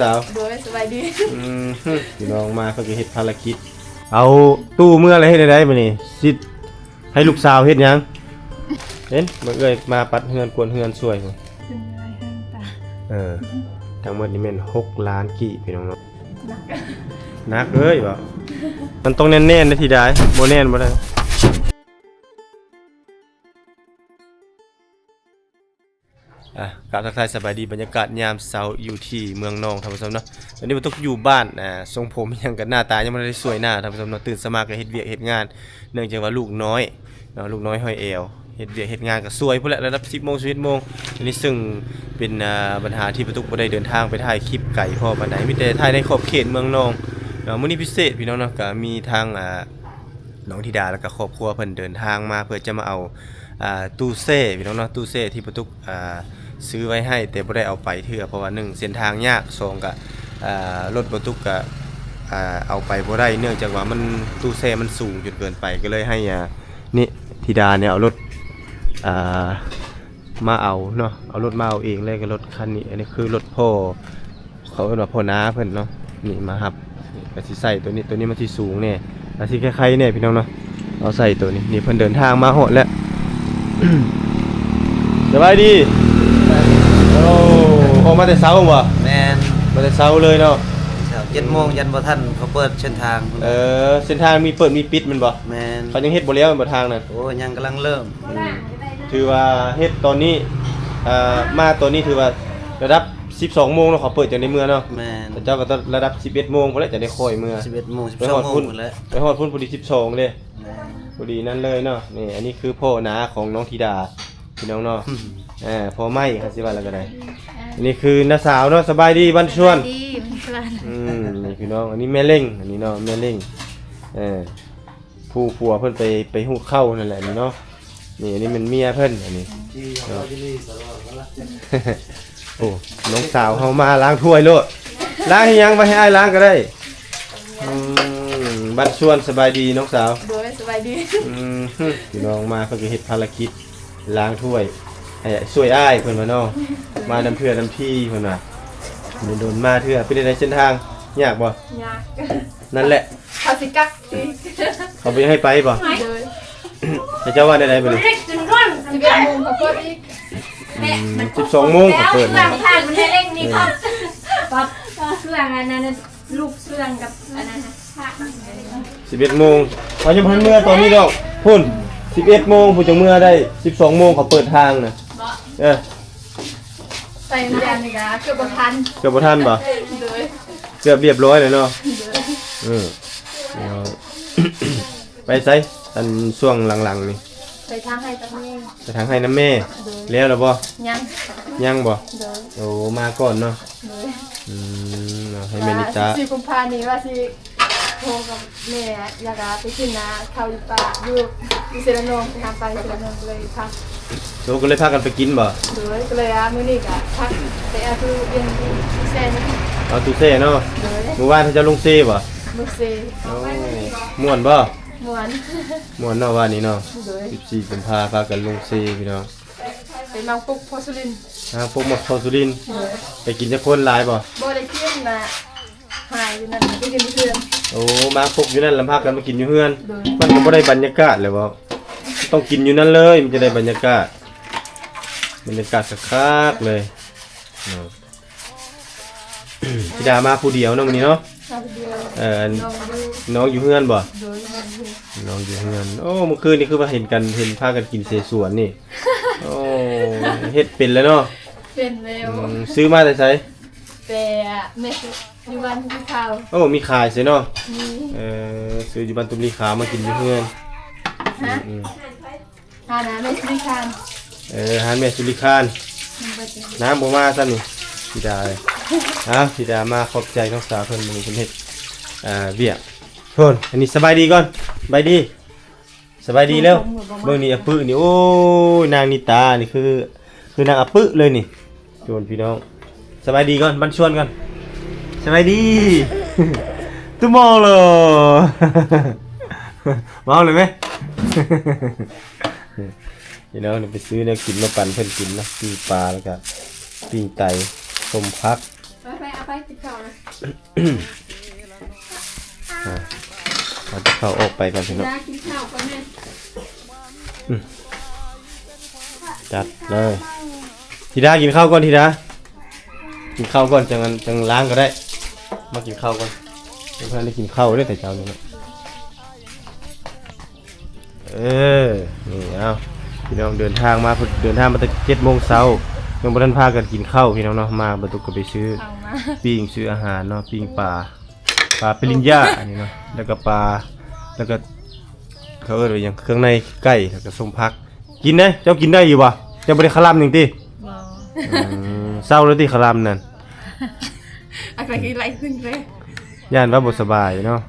สาวโดยสบายดีอืมฮึพี่น้องมาเพิ่นก็เฮ็ดภารกิจ เอาตู้เมื่ออะไรเฮ็ดได้มื้อนี้สิให้ลูกสาวเฮ็ดหยังเห็นบ่เอ้ยมาปัดเฮือนกวนเฮือนช่วยพุ่นเป็นอะไรห้างตาเออทั้งหมดนี่แม่น6ล้านกี่พี่น้องเนาะหนักเอ้ยบ่มันต้องแน่นๆนะทีได้บ่แน่นบ่ได้ อะกราบทักทายสบายดีบรรยากาศยามเช้าอยู่ที่เมืองนองท่านผู้ชมเนาะตอนนี้บ่ต้องอยู่บ้านอ่าทรงผมยังกันหน้าตายังบ่ได้สวยหน้าท่านผู้ชมเนาะตื่นสมาก็เฮ็ดเวียกเฮ็ดงาน เนื่องจากว่าลูกน้อยเนาะลูกน้อยห้อยเอวเฮ็ดเวียกเฮ็ดงานก็สวยพุ่นแหละระดับ10โมง11โมงอันนี้ซึ่งเป็นอ่าปัญหาที่ประตุกบ่ได้เดินทางไปถ่ายคลิปไก่พ่อปานใดมีแต่ถ่ายในขอบเขตเมืองนองเนาะมื้อนี้พิเศษพี่น้องเนาะก็มีทางอ่าน้องธิดาแล้วก็ครอบครัวเพิ่นเดินทางมาเพื่อจะมาเอาอ่าตู้เซ่พี่น้องเนาะตู้เซ่ที่ประตุกอ่า ซื้อไว้ให้แต่บ่ได้เอาไปเทื่อเพราะว่าหนึ่งเส้นทางยากสองก็อ่ารถประตุกก็อ่าเอาไปบ่ได้เนื่องจากว่ามันตู้เซ่มันสูงจนเกินไปก็เลยให้นี่ธิดาเนี่ยเอารถมาเอาเนาะเอารถมาเอาเองเลยก็รถคันนี้อันนี้คือรถพ่อเขาเรียกว่าพ่อน้าเพิ่นเนาะนี่มาครับนี่ก็สิใส่ตัวนี้ตัวนี้มันสิสูงแน่อาสิคล้ายๆเนี่ยพี่น้องเนาะเอาใส่ตัวนี้นี่เพิ่นเดินทางมาหดแล้วสบายดี ออกมาแต่เช้าบ่แมนมาแต่เช้าเลยเนาะเจ็ดโมงยันบ่ทันเขาเปิดเส้นทางเออเส้นทางมีเปิดมีปิดแมันบ่แมนเขายังเฮ็ดบ่แล้วแมันบ่ทางนั่นโอ้ยังกำลังเริ่มถือว่าเฮ็ดตอนนี้อ่ามาตอนนี้ถือว่าระดับ12โมงเนาะเขาเปิดจากในเมืองเนาะแมนแต่เจ้าก็ต้องระดับ11โมงพุ่นแหละจะได้ค่อยเมื่อสิบเอ็ดโมงสิบไปสฮอองดโมพุ่งนหมดแล้วไปฮอดพุ่นพอดี12เด้แม่นพอดีนั่นเลยเนาะนี่อันนี้คือพ่อน้าของน้องธิดาพี่น้องเนาะอ่าพ่อไม่ครับสิว่าแล้วก็ได้อั นนี้คือน้าสาวเนาะสบายดีบ้านชวนดีมันชวนอืมนี่พี่น้องอันนี้แม่เล่งอันนี้เนาะแม่เล่งเออผู้ผัวเพิ่นไปไปหูเข้านั่นแหละนี่เนาะนี่อันนี้มันเมียเพิ่นอันนี้โอ้น้องสาวเฮามาล้างถ้วยโลดล้างให้ยังไปให้อ้ายล้างก็ได้อืมบ้านชวนสบายดีน้องสาว โดยสบายดีอืมฮึพี่น้องมาเพิ่นก็เฮ็ดภารกิจล้างถ้วย ให้ช่วยอ้ายเพิ่นว่าเนาะมานำเพื่อนนำพี่เพิ่นว่าโดนๆมาเทื่อเป็นได้เส้นทางยากบ่ยากนั่นแหละพาสิกักสิเขาไปให้ไปบ่โดยให้เจ้าว่าได้ๆบ่นี่สิบเอ็ดโมงเขาเปิดอีกอืม12โมงเขาเปิดหลันะงผ่านมันให้เร่งนี่ครับปั๊บเครื่องอันนั้นน่ะลูกเครื่องกับอันนั้นนะผ่าน11โมงเขาจะพันเมื่อตอนนี้ดอกพุ่น11โมงผู้จังเมื่อได้12โมงเขาเปิดทางน่ะ เออใส่น้ำยาในกะเกือบบ่ทันเกือบบ่ทันบ่โดยเกือบเรียบร้อยเลยเนาะเออเดี๋ยวไปไสอันช่วงหลังๆนี่ใส่ทางให้ตะเมงไปทางให้น้ำแม่ แล้วหรือบ่ยังยังบ่โดยโอ้มาก่อนเนาะโดยอืมเอาให้แม่นิตา สิบกุมภานี้ว่าสิ โทรกับแม่อยากจะไปกินนะข้าวอยู่ป่าอยู่อยู่เซรานงไปทำไปเซรานงเลยพักโซก็เลยพากันไปกินบ่โดยก็เลยอะมื้อนี้ก็พักไปเอาตู้เย็นที่แซ่นี่เอาตู้เซ่เนาะโดยเมื่อวานเขาเจะลงเซ่บ่มือเซโอ้ม่วนบ่ม่วนม่วนเนาะว่านี้เนาะโดย14กุมภาพากันลงเซ่พี่น้องไปมังปุกโพสุลินทางพวกหมดพอสุรินทร์โดยไปกินจักคนหลายบ่บ่ได้กินนะ หายอยู่นั่นไปกินเพื่อนโอ้มาพวกอยู่นั่นลำพากันมากินอยู่เฮือน โดยมันก็บ่ได้บรรยากาศเลยบ่ต้องกินอยู่นั่นเลยมันจะได้บรรยากาศ บรรยากาศคักๆเลยเนาะ พี่ดามาผู้เดียวเนาะมื้อนี้เนาะชาวเดียวเอ่อน้องดูน้องอยู่เฮือนบ่ โดยน้องดูน้องอยู่เฮือนโอ้เมื่อคืนนี่คือว่าเห็นกันเห็นพากันกินเสสวนนี่ โอ้เฮ็ดเป็นแล้วเนาะเป็นแล้อืวมซื้อมาแต่ไสแต่แม่ อยู่บ้านที่เขาโอ้มีขายซิเนาะมีเออซื้ออยู่บ้านตุ้มลีขาวมากินอยู่เฮือนฮะอืมหานะแม่ซื้อทานเอออาหารแม่สุริคาน มันบ่ได้น้ำบ่มาซ้ำนี่พี่ดาเลยอ้าวพี่ดามาขอบใจน้องสาวเพิ่นมื้อนี้เพิ่นเฮ็ดอ่าเบี้ยเพิ่นอันนี้สบายดีก่อนสบายดีสบายดีแล้วเบิ่งนี่อะปึนี่โอ้ยนางนิตานี่คือ คือนางอะปึเลยนี่ชวนพี่น้องสบายดีก่อนบันชวนก่อน สบายดีตุ้มอเลยเมาเลยไหมพี่น้องเดี๋ยวไปซื้อเนี่ยกินมาปั่นเพิ่นกินนะปิ้งปลาแล้วก็ปิ้งไก่ต้มพักไปไปเอาไปติดเข่านะเราจะเข้าออกไปก่อนพี่น้องยากินข้าวก่อนแม่จัดเลยทีดากินข้าวก่อนทีดากินข้าวก่อนจังงั้นจังล้างก็ได้ มากินข้าวก่อนเพื่อนได้กินข้าวได้แต่เช้านี่นะเออ นี่เอาพี่น้องเดินทางมาเดินทางมาตั้งเจ็ดโมงเช้ายังบ่ทันพากันกินข้าวพี่น้องเนาะมาบรรทุกก็ไปซื้อเอามาปิ้งซื้ออาหารเนาะปิ้งปลาปลาปริญญาอันนี้เนาะแล้วก็ปลาแล้วก็เขาเรียกว่าหยังเครื่องในไก่แล้วก็ส้มพัก กินได้เจ้ากินได้อยู่บ่เจ้าบ่ได้คลำหนึ่งติบ่อืมเศร้าแล้วติคลำนั่น อะไรกินไรขึ้นเลยย่านว่าบ่สบายเนาะ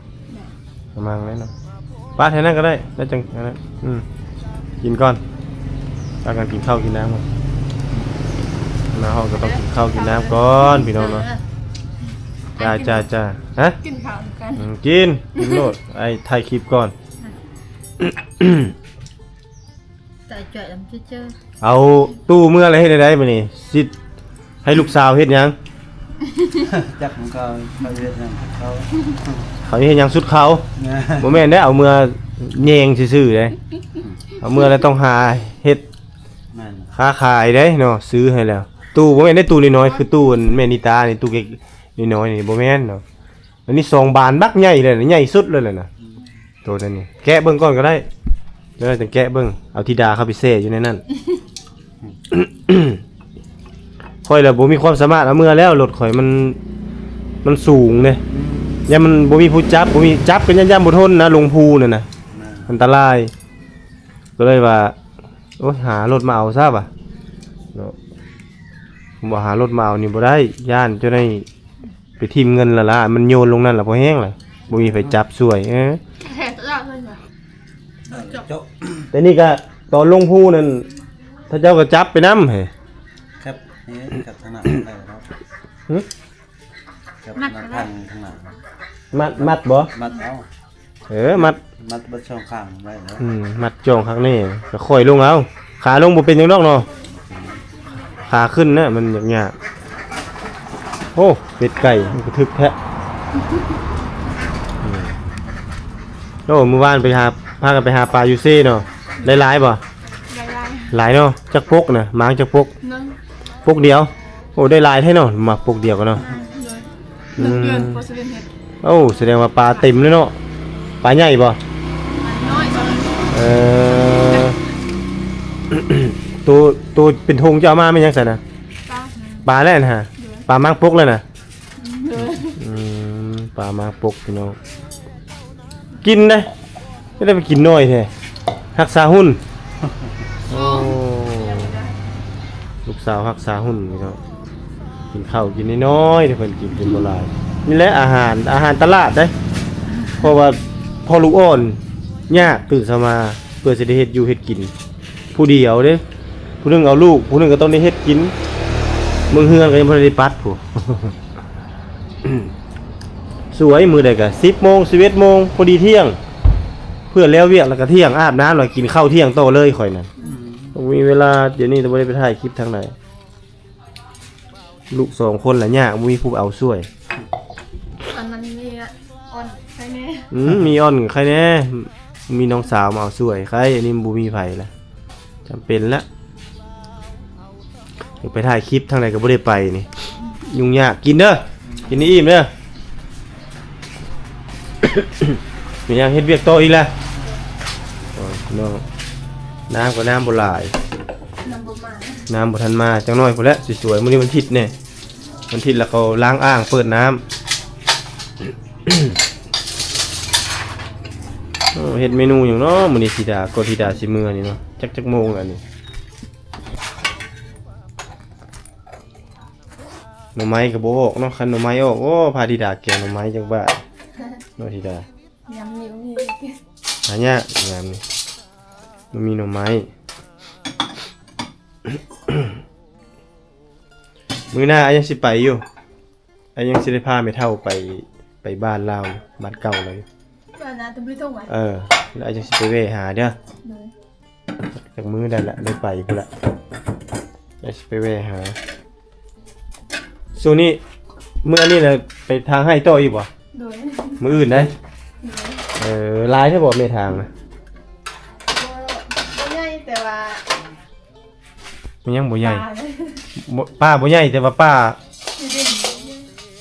ประมาณนั้นเนาะป้าแทนนั้นก็ได้แล้วจังอันนั้นอืมกินก่อนพากันกินข้าวกินน้ำก่อนมาห้องก็ต้องกินข้าวกินน้ำก่อนพี่น้องเนาะจ้าจ้าจ้าฮะกินข้าวกันอืมกินกินโลดไอ้ถ่ายคลิปก่อนแต่จ่อยลำเจอเอาตู้เมื่ออะไรให้ได้ๆมานี่สิให้ลูกสาวเฮ็ดหยัง จักของเขาเขาเรียกนั่นเขาเขาเฮ็ดหยังสุดเขาเนี่ยบ่แม่นได้เอาเมื่อแยงซื่อๆเด้เอาเมื่อแล้วต้องหาเฮ็ดนั่นค้าขายเด้เนาะซื้อให้แล้ว ตู้บ่แม่นได้ตู้น้อยๆคือตู้แม่นิตานี่ตู้เล็กน้อยๆนี่บ่แม่นเนาะอันนี้สองบานบักใหญ่เลยนะใหญ่สุดเลยแหละนะตัวนั้นนี่แกะเบิ่งก่อนก็ได้เดี๋ยวเราจะแกะเบิ่งเอาธิดาเข้าไปเซ่อยู่ในนั้น ข่อยแล้วบ่มีความสามารถเอาเมื่อแล้วรถข่อยมันมันสูงเด้ยามมันบ่มีผู้จับบ่มีจับกันย่ำๆบ่ทนนะลงภูนั่นน่ะนั่นอันตราย ก็เลยว่าโอ้ยหารถมาเอาซะป่ะเนาะผมบอกหารถมาเอานี่บ่ได้ย่านจะได้ไปทิมเงินและละมันโยนลงนั่นล่ะพอแห้งล่ะบ่มีไฟจับสวยเอ้อแห่ตลอดเลยเหรอจบแต่นี่ก็ตอนลงพูนั่นถ้าเจ้าก็จับไปนำเฮ้ครับ นี่กับถนัดได้ครับหึกับถนัดทางถนัดมัดมัดบ่มัดเอาเออมัดมัดบนช่องข้างไว้แล้วอืมมัดจองข้างนี้ก็ค่อยลงเอาขาลงบ่เป็นหยังดอกเนาะขาขึ้นนะมันยากๆโอ้เป็ดไก่มันกระทึกแท้อืมโอ้เมื่อวานไปหาพากันไปหาปลายูซี่เนาะได้หลายบ่ยายยายหลายเนาะจักปกน่ะหมางจักปกนึ่ง ปกเดียว โอ้ได้หลายแท้เนาะมาปกเดียวกันเนาะหนึ่งเดือนโปรสเวนเฮ็ดโอ้แสดงว่าปลาเต็มเลยเนาะปลาใหญ่บ่น้อยจังเออตัวตัวเป็นธงจะเอามาไม่ยังใส่นะป้าปลาแล้วนะฮะปลามางปกเลยนะเดือนอืมปลามางปกพี่น้องกินได้ไม่ได้ไปกินน้อยแท้รักษาหุ้นโอ้ลูก สาวรักษาหุ้นพี่น้องกินข้าวกินน้อยๆเดี๋ยวเพิ่นกินกินบ่หลายนี่แหละอาหารอาหารตลาดได้เพราะว่าพอลูกอ่อนยากตื่นสมาเพื่อจะได้เฮ็ดอยู่เฮ็ดกิน ผู้เดียวเด้ผู้หนึงเอาลูก ผู้หนึงก็ต้องได้เฮ็ดกินมึงเฮือนก็ยังบ่ได้ปัดผู้สวยมือใดก็10โมง11โมงพอดีเที่ยง เพื่อแล้วเวียกแล้วก็เที่ยงอาบน้ำแล้วกินข้าวเที่ยงโตเลยข่อยนั่น มีเวลาเดี๋ยวนี้จะบ่ได้ไปถ่ายคลิปทางไหน ลูกสองคนละยากบ่มีผู้เอาช่วย อันนั้นมีอ่อนใครแน่อืมมีอ่อนใครแน่ มีน้องสาวมาเอาสวยใครอันนี้บูมีไผละจำเป็นละเดี๋ยวไปถ่ายคลิปทางไหนก็บ่ได้ไปนี่ ยุ่งยากกินเด้อ กินนี่อิ่มเด้อ มียังเฮ็ดเวียกโตะอีกแล้วโอ้ยน้อง น้ำก็น้ำบ่หลายนำบ่มาน้ำบ่ทันมาจังน้อยพุ่นแหละสวยๆมื้อนี้วันอาทิตย์เนี่ยวันอาทิตย์แล้วเขาล้างอ่างเปิดน้ำเออเฮ็ดเมนูอย่างเนาะมื้อนี้ธิดาก็ธิดาสิมื้อนี่เนาะจักจักโมงแล้วนี่หน่อไม้ก็บ่ออกเนาะคันหน่อไม้ออกโอ้พาธิดาแกงหน่อไม้จังบ้าเนาะธิดายำนิ้วมีหายากงามนี่ มันมีหน่อไม้ มื้อหน้าอายังสิไปอยู่อายังสิได้พาแม่เฒ่าไปไปบ้านลาวบ้านเก่าเลย บ้านนาตุ้มพี่ต้องไว้เออ แล้วอาจจะสิไปเวหาเด้อเลยจากมือได้ละได้ไปพุ่นละได้สิไปเวหาส่วนนี้เมื่อนี่เลยไปทางให้โตอีกบ่โดยมืออื่นได้ เออลายถ้าบอกไม่ทางนะ มันยังบ่ใหญ่ตาเลยบ่ป้าบ่ใหญ่แต่ว่าป้าที่ดิน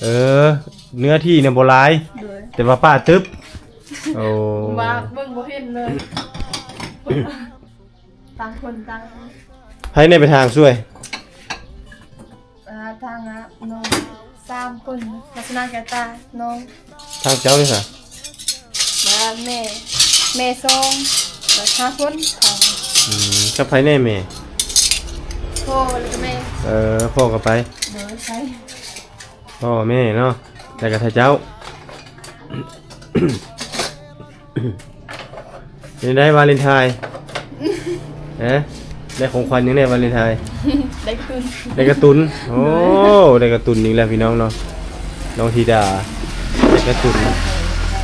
เออ เนื้อที่เนี่ยบ่หลายโดยแต่ว่าป้าตึ๊บโอ้ว่าเบิ่งบ่เห็นเลยต่างคนต่างให้ในไปทางช่วยอ่าทางอะน้องสามคนลักษณะแกตาน้องทางเจ้าด้วยค่ะแล้วแม่แม่สองแล้วห้าคนทางอืมกับไผแน่แม่ พ่อแล้วก็แม่เออพ่อก็ไปโดยใช้พ่อแม่เนาะแต่กับไทเจ้ายังได้วาเลนไทน์เอ๊ะได้ของขวัญยังได้วาเลนไทน์ได้คืนได้การะตุนโอ้ได้การะตุนอีกแล้วพี่น้องเนาะน้องธีดาได้การะตุน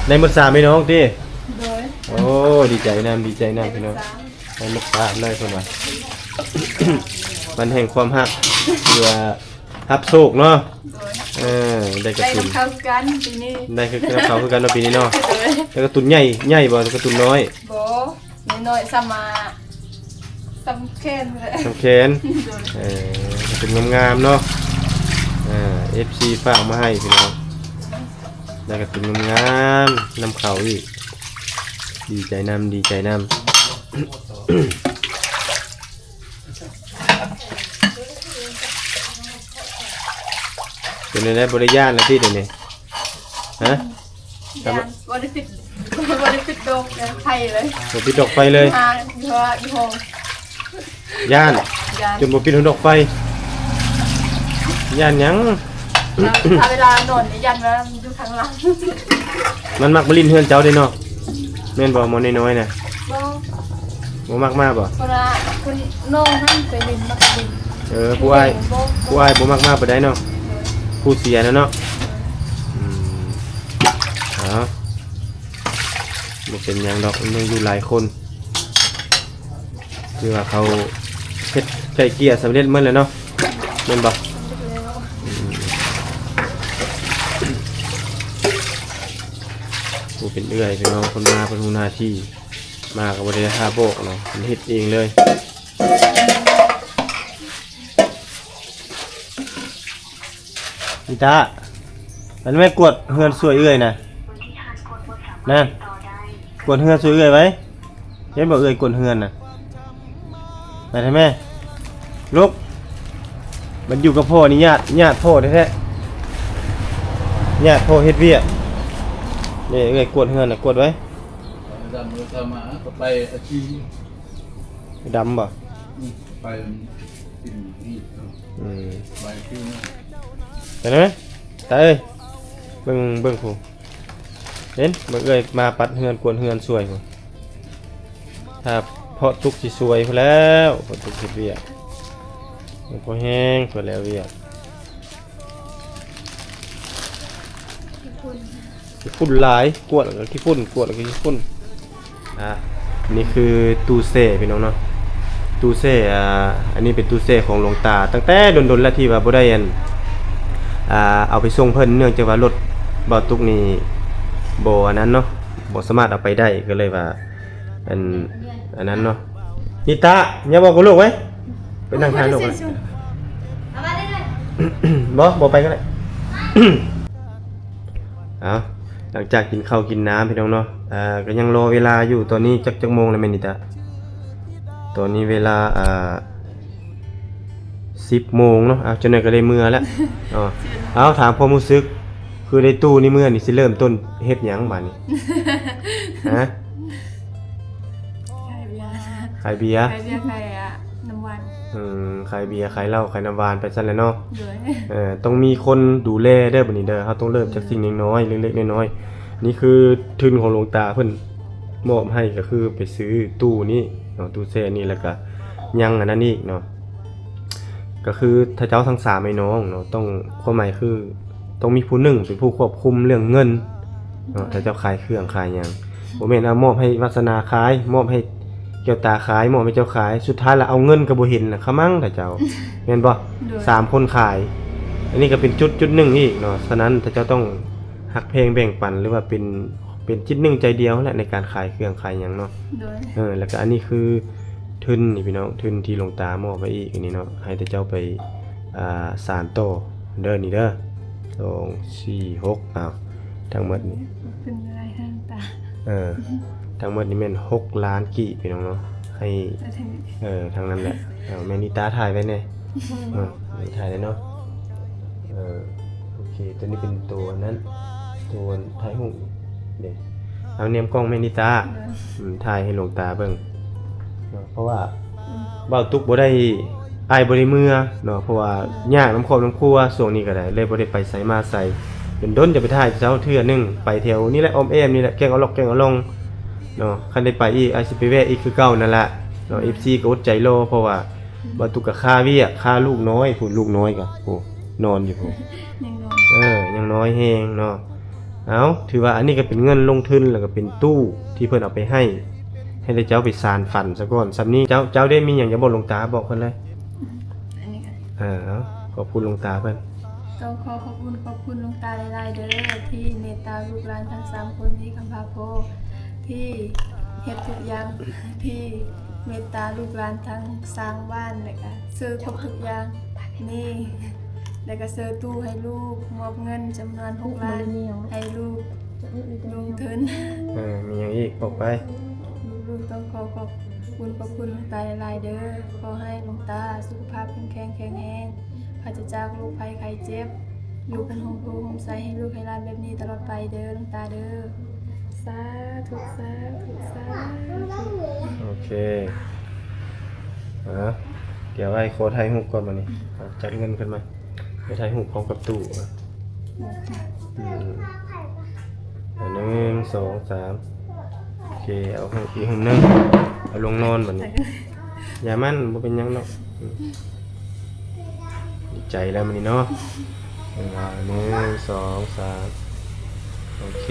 ได้หมดสามไหมน้องตีโดยโอ้ดีใจน้ำดีใจน้ำพี่น้องสามได้หมดสามเลยคนว่า มันแห่งความหักเพื่อฮับโศกเนาะโดยเออได้การะได้ตุนกับเขากันปีนี้ได้คือกับเขาคือกันเนาะปีนี้เนาะโดยแล้วการะตุนใหญ่ใหญ่บ่การะตุนน้อยโบน้อยๆสมาสำเค็นเลยสำแขนโดยเออการะตุนงามๆเนาะอ่า FC ฝากมาให้พี่น้องได้การะตุนงามๆนำเขาอีกดีใจนำดีใจนำ เป็นอะไรบริยานแล้วที่เดี๋ยวนี้ฮะยานบริฟิตบริฟิตโดกเลยไทยเลยผมปิดดอกไฟเลยมาเพราะว่าอีโฮงย่านยานจนบ่ปิดดอกไฟย่านหยังถ้าเวลานอนเนี่ยยันว่าอยู่ข้างหลังมันมักมาลิ้นเฮือนเจ้าเด้เนาะแม่นบ่หมอน้อยๆน่ะบ่บ่มักมาบ่คนละคนน้องนั่นไปลินมากลินเออผู้อ้ายผู้อ้ายบ่มักมาปานใดเนาะ ผู้เสียนะเนาะอืมเอาบ่เป็นหยังดอกมันยังอยู่หลายคนคือว่าเขาเฮ็ดไก่เกลี่ยสำเร็จหมดแล้วเนาะแม่นบ่ผู้เป็นเอื้อยพี่น้องคนมาเป็นหูหน้าที่ มากับบริษัทโบกเนาะมันเฮ็ดเองเลย นิตามันไม่กวดเฮือนสวยเอื้อยนะนั่นกวดเฮือนสวยเอื้อยไว้เห็นบอกเอื้อยกวดเฮือนน่ะไปทำไมลุกมันอยู่กับพ่อนี่ญาติญาติพ่อแท้ๆญาติพ่อเฮ็ดเวียกนี่เอื้อยกวดเฮือนน่ะกวดไว้ดำมือมาก็ไปอาชีพดำบ่ไปกินนี่อืมไปที่นี่ เห็นไหมตาเอ้ยเบิ่งเบิ่งผูเห็นเบิ่งเอ้ยมาปัดเฮือนกวนเฮือนสวยผูถ้าเพาะทุกสิสวยพอแล้วเพาะทุกสิเวียกมันพอแห้งพอแล้วเวียกขี้ฝุ่นหลายกวดแล้วขี้ฝุ่นกวดแล้วขี้ฝุ่นอะนี่คือตู้เซ่พี่น้องเนาะตู้เซ่อ่าอันนี้เป็นตู้เซ่ของหลวงตา ตั้งแต่ดนๆแล้วที่ว่าบ่ได้อัน อ่าเอาไปส่งเพิ่นเนื่องจากว่ารถบ่ตุกนี่บ่อันนั้นเนาะบ่สามารถเอาไปได้ก็เลยว่าอันอันนั้นเนาะนิตาอย่าบอกกับลูกไว้ไปนั่งทานลูกไว้เอามาได้เลยบ่บ่ไปก็ได้เอาหลังจากกินข้าวกินน้ำพี่น้องเนาะอ่าก็ยังรอเวลาอยู่ตอนนี้จักจักโมงแล้วแม่นิตาตอนนี้เวลาอ่า 10โมงเนาะเอาจนไหนก็ได้เมื่อแล้วอ๋อเอาถามความรู้สึก คือในตู้นี่เมื่อนี่สิเริ่มต้นเฮ็ดหยังบัดนี้ฮะใครเบียร์ขายเบียร์ใครเบียร์ใครอะน้ำวันอืมขายเบียร์ขายเหล้าขายน้ำหวานไปซั่นแหล้วเนาะ ด้วยเออต้องมีคนดูแลเด้อบัดนี้เด้อเฮาต้องเริ่มจากสิ่งน้อยๆเล็กๆน้อยๆนี่คือทุนของหลวงตาเพิ่นมอบให้ก็คือไปซื้อตู้นี้เนาะตู้แช่นี่แล้วก็ยังอันนั้นอีกเนาะ ก็คือถ้าเจ้าทั้งสามไอ้น้องเนาะต้องความหมายคือต้องมีผู้หนึ่งเป็นผู้ควบคุมเรื่องเงินเนาะถ้าเจ้าขายเครื่องขายหยังบ่แม่นเอามอบให้วัสนาขายมอบให้เกี่ยวตาขายมอบให้เจ้าขาย สุดท้ายแล้วเอาเงินก็บ่เห็นน่ะขะมั่งถ้าเจ้าแม่นบ่ด้วยสามคนขาย อันนี้ก็เป็นจุดจุดหนึ่งอีกเนาะฉะนั้นถ้าเจ้าต้องหักเพลงแบ่งปันหรือว่าเป็นเป็นจิตหนึ่งใจเดียวแหละในการขายเครื่องขายหยังเนาะโดยเออแล้วก็อันนี้คือ ทุนนี่พี่น้องทุนที่หลวงตามอบไว้อีกอันนี้เนาะให้แต่เจ้าไปอ่าสารโตอเด้อนี่เด้อสองสี่หกอ้าวทั้งหมดนี่เป็นอะไรห้างตาเออทั้งหมดนี่แม่นหกล้านกี่พี่น้องเนาะให้แต่ถึงเออทางนั้นแหละเอาแม่นิตาถ่ายไว้แน่เออถ่ายได้เนาะเออโอเคตัวนี้เป็นตัวนั้นตัวถ่ายหูปเด็กเอาเนียมกล้องแม่นิตาโดยอืมถ่ายให้หลวงตาเบิ่ง เนาะเพราะว่าเบ้าตุกบ่ได้อายบ่ได้เมื่อเนาะเพราะว่ายากน้ำครอบน้ำครัวช่วงนี้ก็ได้เลยบ่ได้ไปไสมาไสเป็นด้นจะไปถ่ายเจ้าเทื่อหนึงไปแถวนี่แหละอ้อมแอมนี่แหละแกงเอาลอกแกงเอาลงเนาะคันได้ไปอีกอาจสิไปแวะอีกคือเก่านั่นแหละเนาะ FC ก็อดใจรอเพราะว่าบ่าตุกก็ค่าเวียกค่าลูกน้อยผู้ลูกน้อยก็โอ้นอนอยู่พุ่นยังโดนเออยังน้อยแฮงเนาะ เอาถือว่าอันนี้ก็เป็นเงินลงทุนแล้วก็เป็นตู้ที่เพิ่นเอาไปให้ ให้ได้เจ้าไปสารฝันซะก่อนสำนี้เจ้าเจ้าได้มีหยังจะบอกหลวงตาบอกเพิ่นเลยอันนี้ก็เออเอาขอบคุณหลวงตาเพิ่นก็ขอขอบคุณขอบคุณหลวงตาหลายๆเด้อที่เมตตาลูกหลานทั้งสามคนที่คำพาโพที่เฮ็ดทุกอย่างที่เมตตาลูกหลานทั้งสร้างบ้านแล้วก็ซื้อครบทุกอย่างนี่แล้วก็ซื้อตู้ให้ลูกมอบเงินจำนวน6ล้านให้ลูกลงทุนเออมีหยังอีกบอกไปลูกๆต้อง ขอขอบคุณขอบคุณหลวงตาหลายๆเด้อขอให้หลวงตาสุขภาพแข็งแรงแข็งแรงปราศจากโรคภัยไข้เจ็บ อยู่เป็นโฮมโปรโฮมไซให้ลูกให้หลานแบบนี้ตลอดไปเด้อหลวงตาเด้อสาธุสาธุสาธุโอเคอะเดี๋ยวไอ้โค้ดไทยหูปก่อนมานี่เอาจัดเงินขึ้นมาไปไทยหูปพร้อมกับตู้อะอืมอันหนึ่งสองสาม เคเอาหูปอีกหูปหนึงเอาลงนอนบัดนี้อย่ามันบ่เป็นหยังเนาะอืมดีใจแล้วมันนี่เนาะอ่าหนึ่งสองสามโอเค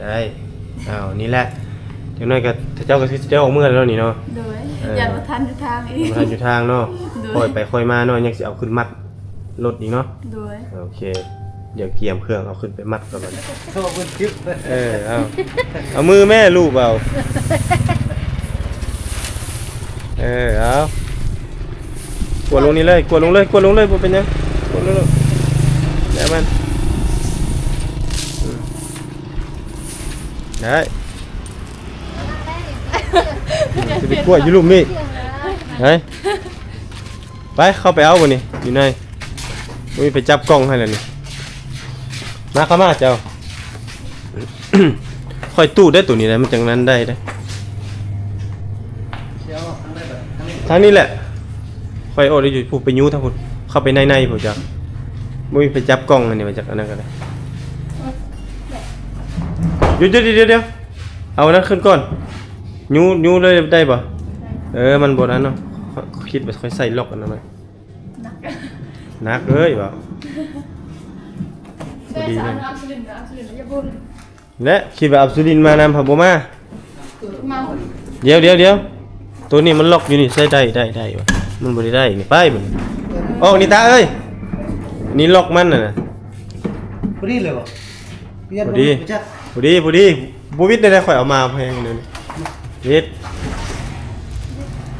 ได้อ้าวนี่แหละจังน้อยก็ถ้าเจ้าก็สิเจ้าออกเมื่อแล้วนี่เนาะ โดยเอออ อย่ามาทันทุกทางอีกมาอยู่ทางเนาะโดย ค่อยไปค่อยมาเนาะยังสิเอาขึ้นมัดรถอีกเนาะ โดยโอเค เดี๋ยวเกียมเครื่องเอาขึ้นไปมัดก่อนบัดนี้โทษเป็นคลิปเลยเออเอาเอามือแม่ลูบเอาเออเอากวดลงนี่เลยกวดลงเลยกวดลงเลยบ่เป็นหยังกวดลงเลยแล้วมันอืมได้จะไปกวดอยู่ลุมนี่ไปไปเข้าไปเอาบ่นี่อยู่ในมุ้ยไปจับกล้องให้แล้วนี่ มาเข้ามาเจ้าค่อยตู้ได้ตัวนี้ได้มันจังนั้นได้ได้เชี่ยวทั้งได้แบบทั้งนี้ทางนี้แหละคอยโอ้ได้อยู่ผู้ไปยูทางพุ่นเข้าไปในในๆพุ่นจ้ะมุ้ยไปจับกล้องอันนี้มาจากอันนั้นก็ได้หยุดเดี๋ยวเดี๋ยวเดี๋ยวเอานั้นขึ้นก่อนยูยูเลยได้ป่ะเออมันบนนั้นเนาะคิดว่าค่อยใส่ล็อกอันนั้นเลยหนักเลยป่ะ ด้สารอับสุรินทร์อับสุรินทร์อย่าบุญและคิดว่าอับสุรินทร์มานำผับบ่มาเมาเดี๋ยวเดี๋ยวเดี๋ยวตัวนี้มันล็อกอยู่นี่ใส่ได้ได้ได้วะมันบ่ได้ได้นี่ไปมันออกนี่ตาเอ้ยนี่ล็อกมันน่ะนะพอดีเลยวะพี่ยันพอดีพี่ชัดพอดีพอดีบ่วิทย์ได้ได้ข่อยเอามาแพงเดี๋ยวนี้วิทย์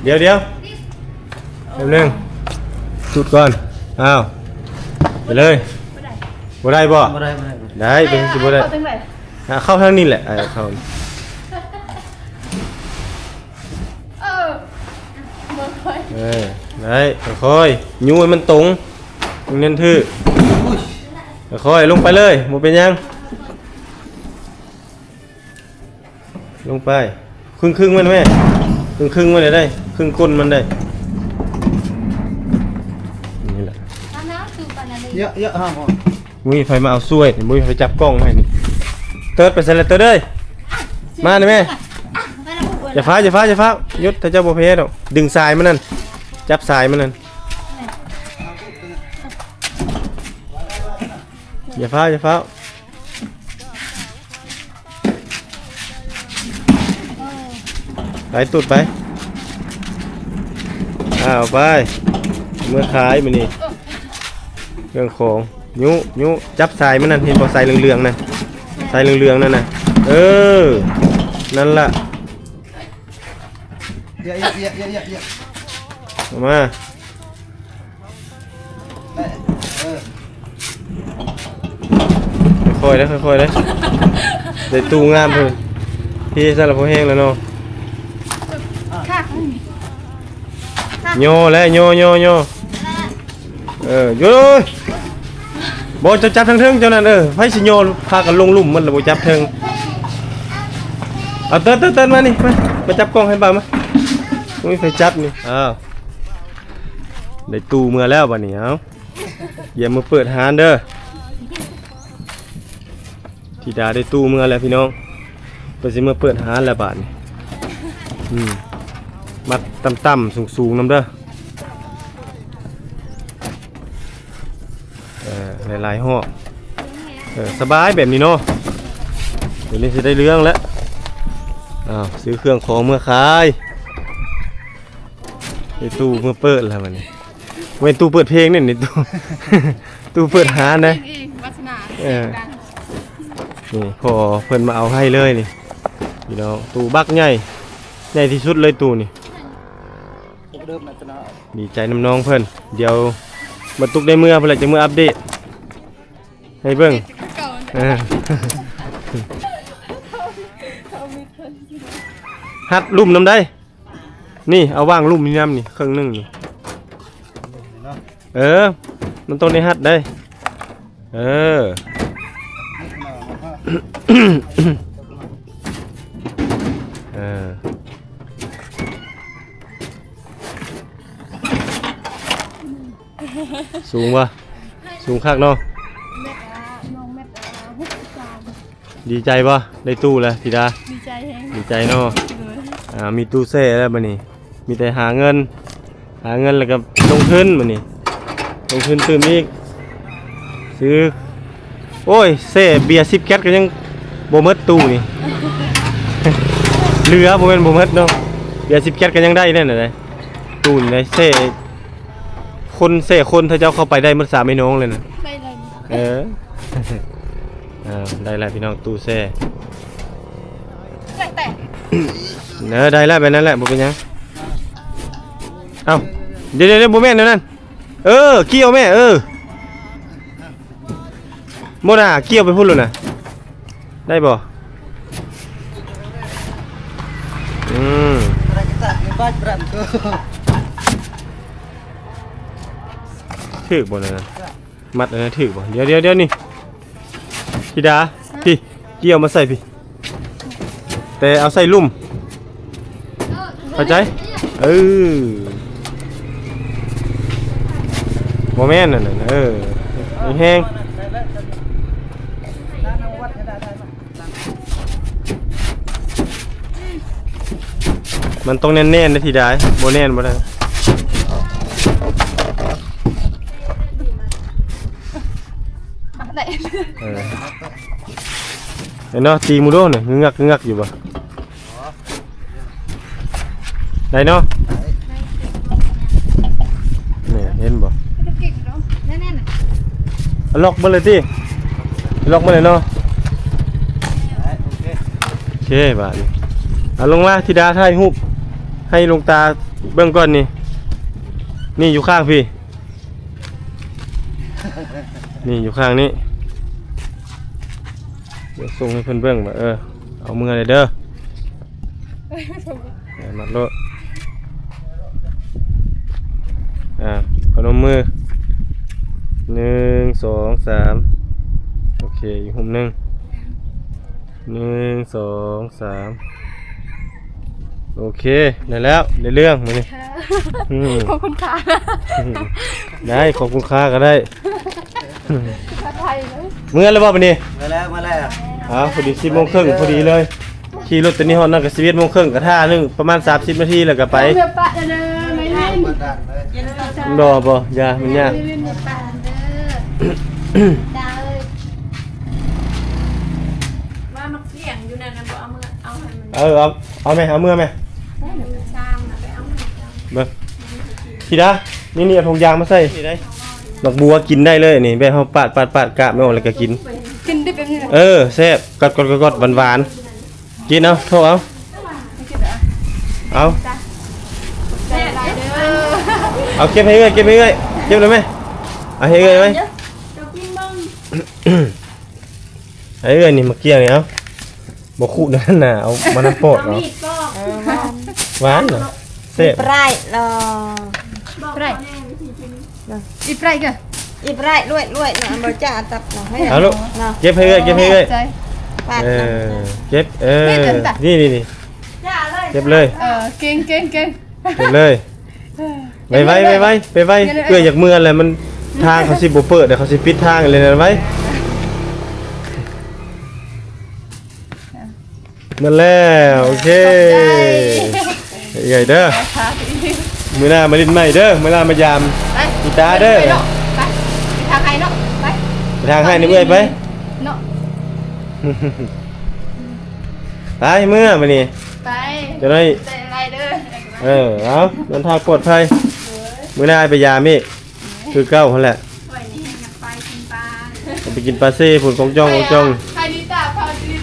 เดี๋ยวเดี๋ยวแป๊บนึงจุดก่อนอ้าวไปเลย บ่ได้บ่มาได้มาได้ได้เป็นสิบ่ได้เข้าทางไหนอะเข้าทางนี้แหละเออเข้าเออบ่ค่อยเออได้ค่อยๆยูให้มันตรงเน้นทื่ออุ้ยค่อยๆลงไปเลยหมดเป็นยัง ลงไป ครึ่งครึ่งๆมันแม่ครึ่งครึ่งๆมันได้ได้ ครึ่งก้นมันได้ นี่แหละ เยอะเยอะห้ามอะ มุ้ยไฟมาเอาช่วยมุ้ยไฟจับกล้องให้นี่เติร์ดไปใส่เลยเติร์ดเอ้ยมาหน่อยแม่อย่าฟ้าอย่าฟ้าอย่าฟ้ายุดถ้าเจ้าโบเพสดึงสายมันนั่นจับสายมันนั่นอย่าฟ้าอย่าฟ้าไปตุดไปอ้าวไปเมื่อขายมื้อนี้เรื่องของ ยุยุจับสายมันนั่นเห็นบ่สายเหลืองๆนั่นสายเหลืองๆนั่นน่ะเออ นั่นล่ะเยอะเยอะเยอะเยอะเยอะเยอะเอามาเออค่อยๆเด้อค่อยๆเด้อได้ตู้งามเพิ่นพี่สารพัดแห้งแล้วเนาะค่ะโยแล้วโยโยโยเออโยเลย บ่จะจับทั้งเทิงเจ้านั่นเออไผสิโยพากันลงลุมมันแล้วบ่จับเทิงเอาเติ้นเติ้นเติ้นมานี่มามาจับกล้องให้บ่ามาบ่มีไฟจับนี่อ้าวได้ตู้เมื่อแล้วบัดนี้เอ้าอย่ามาเปิดหานเด้อธิดาได้ตู้เมื่อแล้วพี่น้องเพิ่นสิมาเปิดหานแล้วบาดนี้อืมมัดต่ำๆสูงๆน้ำเด้อเออ หลายๆห่อเออสบายแบบนี้เนาะเดี๋ยวนี้จะได้เรื่องแล้วอ้าวซื้อเครื่องของเมื่อขายในตู้เมื่อเปิดแล้วมันนี่เว้นตู้เปิดเพลงนี่ในตู้ ตู้เปิดหานะเองวัฒนาเออนี่พอเพิ่นมาเอาให้เลยนี่พี่น้องตู้บักใหญ่ใหญ่ที่สุดเลยตู้นี่ผมเริ่มนะจะนะดีใจน้ำน้องเพิ่นเดี๋ยวมาตุกได้เมื่อเพิ่นละจะเมื่ออัปเดต ให้เบิ่งเก่าเออฮัดลุ่มน้ำได้ นี่เอาว่างลุ่มนี่น้ำนี่เครื่องหนึงนี่เนาะเออ มันต้องได้ฮัดได้ เออ เออสูงวะสูงคักเนาะ แม่น้องแม่หกสาม ดีใจปะได้ตู้แล้วธิดา ดีใจแฮงดีใจเนาะเลยอ่ามีตู้เซ่แล้วบัดนี้ มีแต่หาเงิน หาเงินแล้วก็ลงทุนบัดนี้ลงทุนตื่มอีกซื้อ โอ้ยเซ่เบียร์ซิปแคทก็ยังบ่หมดตู้นี่ เหลือบ่แม่นบ่หมดเนาะเบียร์ซิปแคทก็ยังได้นั่นน่ะเลยตู้นี่ได้เซ่คนเซ่คนถ้าเจ้าเข้าไปได้หมันสามไม่น้องเลยนะได้เลย เออ อ่าได้แล้วพี่น้องตู้แช่แต่แต่เนอได้แล้วแบบนั้นแหละบ่เป็นหยังเอ้าเดี๋ยวเดี๋ยวเดี๋ยวบ่แม่นเดี๋ยวนั้นเออเกี่ยวแม่เออโมดาเกี่ยวไปพุ่นเลยน่ะได้บ่อืมอะไรกันตะในบ้านบรันก็ถึกบ่นั่นน่ะมัดอันนั้นถึกบ่เดี๋ยวเดี๋ยวเดี๋ยวนี่ พี่ดาพี่เกี่ยวมาใส่พี่ แต่เอาใส่ลุ่มเข้าใจเออโมเมนต์นั่นน่ะเออแห้งมันต้องแน่นๆนะทีได้โบแน่นบ่ได้ แต่ เออเห็นเนาะตีมูโดน่ะงึงักงึงักอยู่บ่ได้เนาะเนี่ยเห็นบ่เก่งเนาะล็อกมาเลยที่ล็อกมาเลยเนาะโอเคโอเคบาดีเอาลงมาธิดาถ่ายรูปให้ลงตาเบื้องก่อนนี่นี่อยู่ข้างพี่ นี่อยู่ข้างนี้ ดี๋ยวส่งให้เพื่อนเบื้องว่าเออเอามือเลยเด้อเอามัดโลดอ่าขนมมือหนึ่งสองสามโอเคอีกหุ่มหนึ่งหนึ่งสองสามโอเคได้แล้วได้เรื่องมานี่อืมขอบคุณค่ะได้ขอบคุณค่าก็ได้ภาษาไทยเลย เมื่อแล้วบ่ปะนี่มาแล้วมาแล้ว อ่าพอดีสิบโมงครึ่งพอดีเลย ขี่รถตัวนี้ฮอนนั่นก็สิบเอ็ดโมงครึ่งกับท่าหนึงประมาณสามสิบนาทีแล้วก็ไปเรือปะเด้อไม่เล่นเปิดด่านเลยรอบ่ยามันยากไม่เล่นเรือปะเด้อดาวเลยว่ามักเลี้ยงอยู่นั่นนะบ่เอามือเอาให้มันเออเอาเอาไหมเอาเมื่อไหมได้หนึ่งชามนะไปเอาให้มันเบิ่งทีดานี่นี่เอาถุงยางมาใส่นี่ได้ดอกบัวกินได้เลยนี่แบบเฮาปาดปาดปาดกาบไม่ออกแล้วก็กิน กินได้เป็นนี่เออแซ่บกดกดกดกดหวานหวานๆกินเอาโทษเอาเอาใจลายเด้อเอาเก็บให้เอ้ยเก็บให้เอ้ยเก็บเลยไหมเอาให้เอ้ยไหมเจ้ากินบ้างให้เอ้ยนี่มาเกี่ยงนี่เอาบ่คู่นั่นน่ะเอามานำโปดเอาเอามีดก็หวานเหรอแซ่บไพรรอบอกไรแน่วิธีกิน อีไรกะอีไพรรวยรวยเนาะบริจาคตับเนาะให้เอาลูกเนาะเก็บให้เอ้ยเก็บให้เอ้ยใจปาดเอเนาะอเก็บเออไม่เดินปะนี่นี่นี่จ้าเลยเก็บเลยเออเก่งเก่งเก่งเก็บเลยไปไว้ไปไว้ไปไว้เพื่ออยากเมื่ออะไรมันทางเขาสิบ่เปิดเดี๋ยวเขาสิปิดทางเลยนะไว้นั่นแล้วโอเคใหญ่เด้อพาไปมื้อหน้ามาลิ้นใหม่เด้อมื้อหน้ามายามไปอีตาเด้อ ทางให้นี่เมื่อยไปเนาะไปเมื่อมานี่ไปจะได้ใจลายเด้อเออเอาเดินทางปลอดภัยมื้อหน้าไปยามอีกคือเก้าคนแหละปล่อยนี่อยากไปกินปลาไปกินปลาเซ่ผุนของจ้องของจ้องใครดีตาพาดิน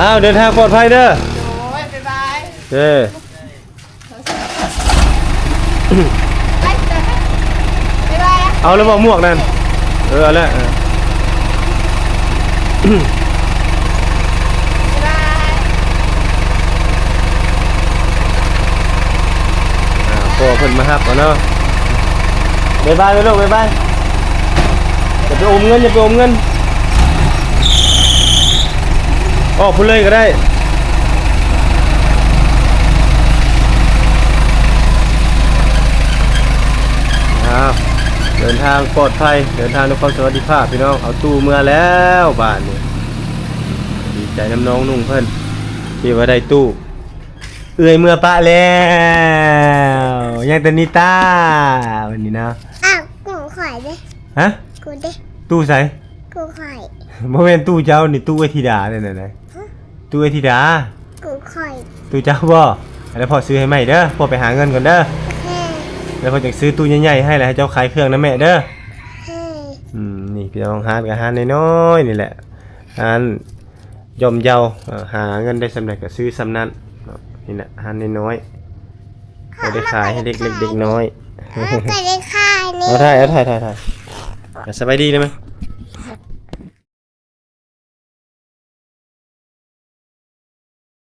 อ้าวเดินทางปลอดภัยเด้อโอ้ยบ๊ายบายเด้อไปเจอกันบ๊ายบายอะเอาแล้วบอกหมวกนั่น เออเอาละเออพอเพิ่นมาฮับเอาเนาะบ๊ายบายไปลูกบ๊ายบายอย่าไปอมเงินอย่าไปอมเงินออกพูดเลยก็ได้อ้าวเดินทางปลอดภัย เดินทางด้วยความสวัสดิภาพพี่น้อง เอาตู้เมื่อแล้วบ้านนี้ดีใจน้ำน้องนุ่งเพิ่นที่ว่าได้ตู้ เอื่อยเมื่อปะแล้วยังแต่นิตาวันนี้นะอ้าวกูข่อยเด้ฮะกูเด้ตู้ใส่กูข่อยโมเมนตู้เจ้านี่ตู้ไอธิดาเนี่ยนะตู้ไอธิดากูข่อยตู้เจ้าบ่แล้วพอซื้อให้ใหม่เด้อพอไปหาเงินก่อนเด้อเฮ้ แล้วพอจะซื้อตู้ใหญ่ๆให้แล้วให้เจ้าขายเครื่องนะแม่เด้อเฮ้อืมนี่พี่น้องฮานกับฮานน้อยๆนี่แหละฮานยอมเยาเอ่อหาเงินได้สำเร็จก็ซื้อสำนั้นเนาะนี่แหละฮานน้อยๆก็ได้ขายให้เด็กเล็กเด็กน้อย เอาไปได้ค่ายนี่เอาถ่ายเอาถ่ายถ่ายถ่ายสบายดีเลยไหมย